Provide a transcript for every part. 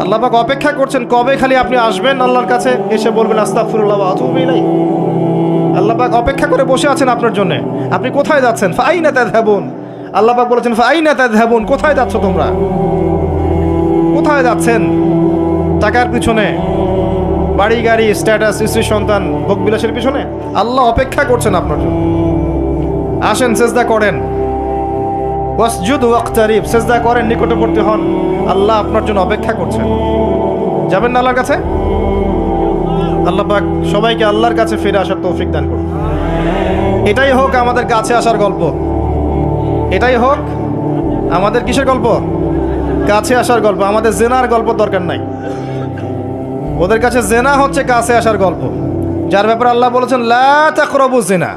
আল্লাহ পাক অপেক্ষা করছেন, কবে খালি আপনি আসবেন আল্লাহর কাছে? এসে বলবেন, আস্তাগফিরুল্লাহ ওয়া আতুবু ইলাইহি। আল্লাহ পাক অপেক্ষা করে বসে আছেন আপনার জন্য। আপনি কোথায় যাচ্ছেন? ফাইনা তাযহাবুন। আল্লাহ পাক বলেছেন, ফাইনা তাযহাবুন, কোথায় যাচ্ছ তোমরা? কোথায় যাচ্ছেন? টাকার পিছনে। বাড়ি, গাড়ি স্ট্যাটাস স্ত্রী, সন্তান, ভোগ বিলাসের পিছনে। আল্লাহ অপেক্ষা করছেন আপনার জন্য। আসেন, সেজদা করেন। ওয়াসজুদ ওয়াক্তারিব সেজদা করেন, নিকটবর্তী হন। আল্লাহ আপনার জন্য অপেক্ষা করছেন। যাবেন না আল্লাহর কাছে? আল্লাহ পাক সবাইকে আল্লাহর কাছে ফিরে আসার তৌফিক দান করুন। এটাই হোক আমাদের কাছে আসার গল্প। এটাই হোক আমাদের কিসের গল্প? কাছে আসার গল্প। আমাদের জেনার গল্প দরকার নাই। ওদের কাছে জেনা হচ্ছে কাছে আসার গল্প। যার ব্যাপারে আল্লাহ বলেছেন, লা তাকরাবু জেনা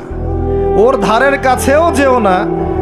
ওর ধারের কাছেও যেও না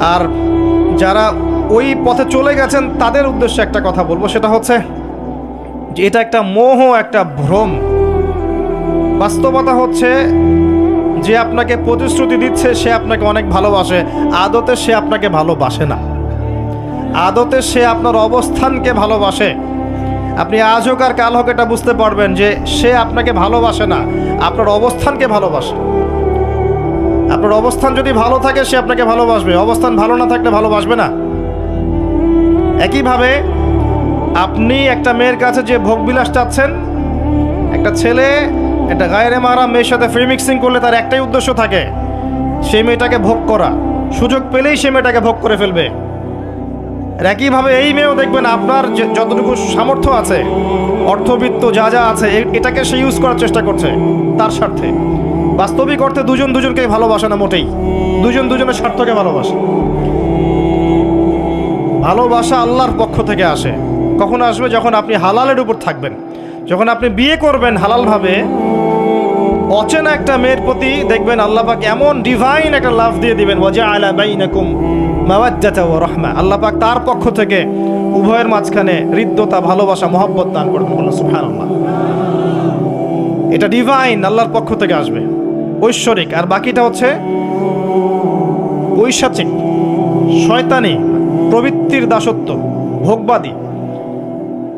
আর যারা ওই পথে চলে গেছেন, তাদের উদ্দেশ্যে একটা কথা বলব। সেটা হচ্ছে যে এটা একটা মোহ, একটা ভ্রম। বাস্তবতা হচ্ছে যে আপনাকে প্রতিশ্রুতি দিচ্ছে, সে আপনাকে অনেক ভালোবাসে। আদতে সে আপনাকে ভালোবাসে না। আদতে সে আপনার অবস্থানকে ভালোবাসে। আপনি আজ হোক আর কাল হোক এটা বুঝতে পারবেন যে সে আপনাকে ভালোবাসে না, আপনার অবস্থানকে ভালোবাসে। আপনার অবস্থান যদি ভালো থাকে, সে আপনাকে ভালোবাসবে। অবস্থান ভালো না থাকলে ভালোবাসবে না। একইভাবে আপনি একটা মেয়ের কাছে যে ভোগবিলাস চাচ্ছেন, একটা ছেলে, একটা গায়েরে মারা মেয়ের সাথে ফ্রি মিক্সিং করলে তার একটাই উদ্দেশ্য থাকে সেই মেয়েটাকে ভোগ করা। সুযোগ পেলেই সে মেয়েটাকে ভোগ করে ফেলবে। আর একইভাবে এই মেয়েও দেখবেন আপনার যতটুকু সামর্থ্য আছে, অর্থবিত্ত যা যা আছে এটাকে সে ইউজ করার চেষ্টা করছে, তার স্বার্থে। বাস্তবিক অর্থে দুজন দুজনকে ভালোবাসে না মোটেই। দুজন দুজনের স্বার্থকে ভালোবাসে। ভালোবাসা আল্লাহর পক্ষ থেকে আসে। কখন আসবে? যখন আপনি হালালের উপর থাকবেন। যখন আপনি বিয়ে করবেন হালালভাবে, অচেনা একটা মেয়ের প্রতি দেখবেন আল্লাহ পাক এমন ডিভাইন একটা লাভ দিয়ে দিবেন ওয়াজা আলা বাইনাকুম মাওয়াজ্জাতা ওয়া রাহমা। আল্লাহ পাক তার পক্ষ থেকে উভয়ের মাঝখানে হৃদ্যতা, ভালোবাসা, মহব্বত দান করবেন এটা ডিভাইন আল্লাহর পক্ষ থেকে আসবে। ঐশ্বরিক, আর বাকিটা হচ্ছে ঐশাচিক শয়তানি, প্রবৃত্তির দাসত্ব, ভোগবাদী।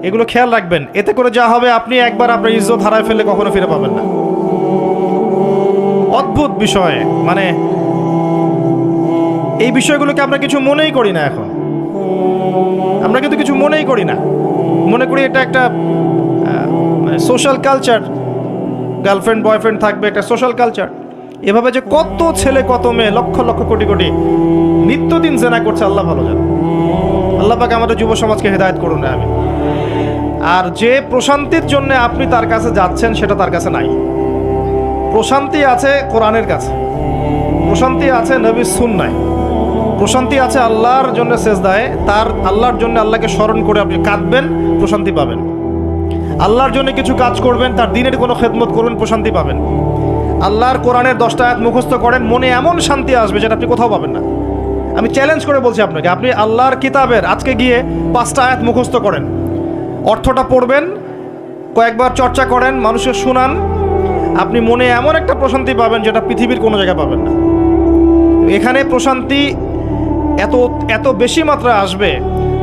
এগুলো খেয়াল রাখবেন। এতে করে যা হবে, আপনি একবার আপনার ইজ্জত হারায় ফেললে কখনো ফিরে পাবেন না। অদ্ভুত বিষয় মানে এই বিষয়গুলোকে আমরা কিছু মনেই করি না এখন। আমরা কিন্তু কিছু মনেই করি না। মনে করি এটা একটা সোশ্যাল কালচার গার্লফ্রেন্ড বয়ফ্রেন্ড থাকবে, একটা সোশ্যাল কালচার এভাবে যে কত ছেলে, কত মেয়ে, লক্ষ লক্ষ কোটি কোটি নিত্যদিন জেনা করছে, আল্লাহ ভালো জানে। আল্লাহ পাকে আমাদের যুব সমাজকে হেদায়ত করুন আমি আর যে প্রশান্তির জন্য আপনি তার কাছে যাচ্ছেন, সেটা তার কাছে নাই। প্রশান্তি আছে কোরআনের কাছে। প্রশান্তি আছে নবীর সুন্নায়। প্রশান্তি আছে আল্লাহর জন্য সেজদায়। তার আল্লাহর জন্য আল্লাহকে স্মরণ করে আপনি কাঁদবেন, প্রশান্তি পাবেন। আল্লাহর জন্য কিছু কাজ করবেন, তার দিনের কোনো খেদমত করবেন প্রশান্তি পাবেন। আল্লাহর কোরআনের দশটা আয়াত মুখস্থ করেন, মনে এমন শান্তি আসবে যেটা আপনি কোথাও পাবেন না। আমি চ্যালেঞ্জ করে বলছি আপনাকে, আপনি আল্লাহর কিতাবের আজকে গিয়ে পাঁচটা আয়াত মুখস্থ করেন। অর্থটা পড়বেন, কয়েকবার চর্চা করেন, মানুষের শুনান, আপনি মনে এমন একটা প্রশান্তি পাবেন যেটা পৃথিবীর কোনো জায়গায় পাবেন না। এখানে প্রশান্তি এত এত বেশি মাত্রায় আসবে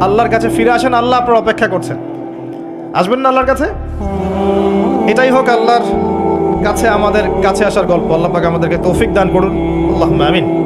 আল্লাহর কাছে ফিরে আসেন, আল্লাহ আপনার অপেক্ষা করছেন। আসবেন না আল্লাহর কাছে? এটাই হোক আল্লাহর কাছে, আমাদের কাছে আসার গল্প। আল্লাহ পাক আমাদেরকে তৌফিক দান করুন। আল্লাহ আমিন।